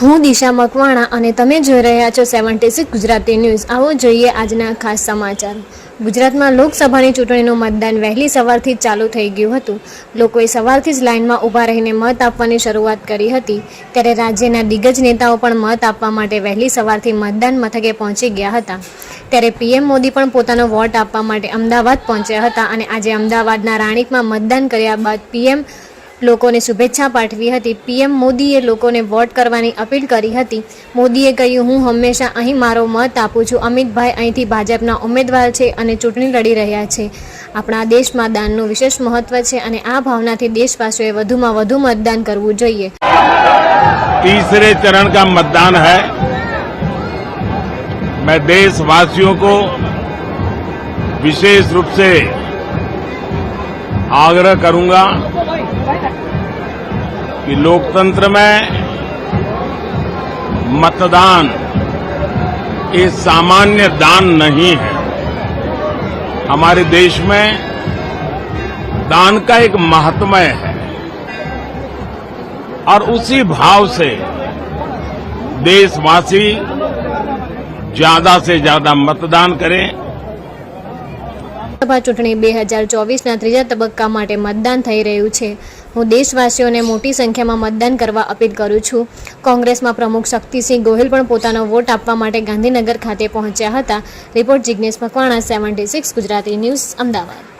હું દિશા મકવાણા અને તમે જોઈ રહ્યા છો સેવન્ટી સિક્સ ગુજરાતી ન્યૂઝ. આવો જોઈએ આજના ખાસ સમાચાર. ગુજરાતમાં લોકસભાની ચૂંટણીનું મતદાન વહેલી સવારથી જ ચાલુ થઈ ગયું હતું. લોકોએ સવારથી જ લાઇનમાં ઊભા રહીને મત આપવાની શરૂઆત કરી હતી. ત્યારે રાજ્યના દિગ્ગજ નેતાઓ પણ મત આપવા માટે વહેલી સવારથી મતદાન મથકે પહોંચી ગયા હતા. ત્યારે પીએમ મોદી પણ પોતાનો વોટ આપવા માટે અમદાવાદ પહોંચ્યા હતા અને આજે અમદાવાદના રાણીપમાં મતદાન કર્યા બાદ પીએમ લોકોને શુભેચ્છા પાઠવી હતી પીએમ મોદીએ લોકોને વોટ કરવાની અપીલ કરી હતી મોદીએ કહ્યું હું હંમેશા અહીં મારો મત આપું છું અમિતભાઈ અહીંથી ભાજપના ઉમેદવાર છે અને ચૂંટણી લડી રહ્યા છે આપણા દેશમાં દાનનું વિશેષ મહત્વ છે અને આ ભાવનાથી દેશવાસીઓએ વધુમાં વધુ મતદાન કરવું જોઈએ तीसरे चरण का मतदान है मैं देशवासियों को विशेष रूप से आग्रह करूंगा कि लोकतंत्र में मतदान ये सामान्य दान नहीं है। हमारे देश में दान का एक महात्म्य है और उसी भाव से देशवासी ज़्यादा से ज़्यादा मतदान करें। લોકસભા ચૂંટણી બે હજાર ચોવીસના ત્રીજા તબક્કા માટે મતદાન થઈ રહ્યું છે. હું દેશવાસીઓને મોટી સંખ્યામાં મતદાન કરવા અપીલ કરું છું. કોંગ્રેસમાં પ્રમુખ શક્તિસિંહ ગોહિલ પણ પોતાનો વોટ આપવા માટે ગાંધીનગર ખાતે પહોંચ્યા હતા. Report Jignesh Makwana, seventy six Gujarati news, Ahmedabad.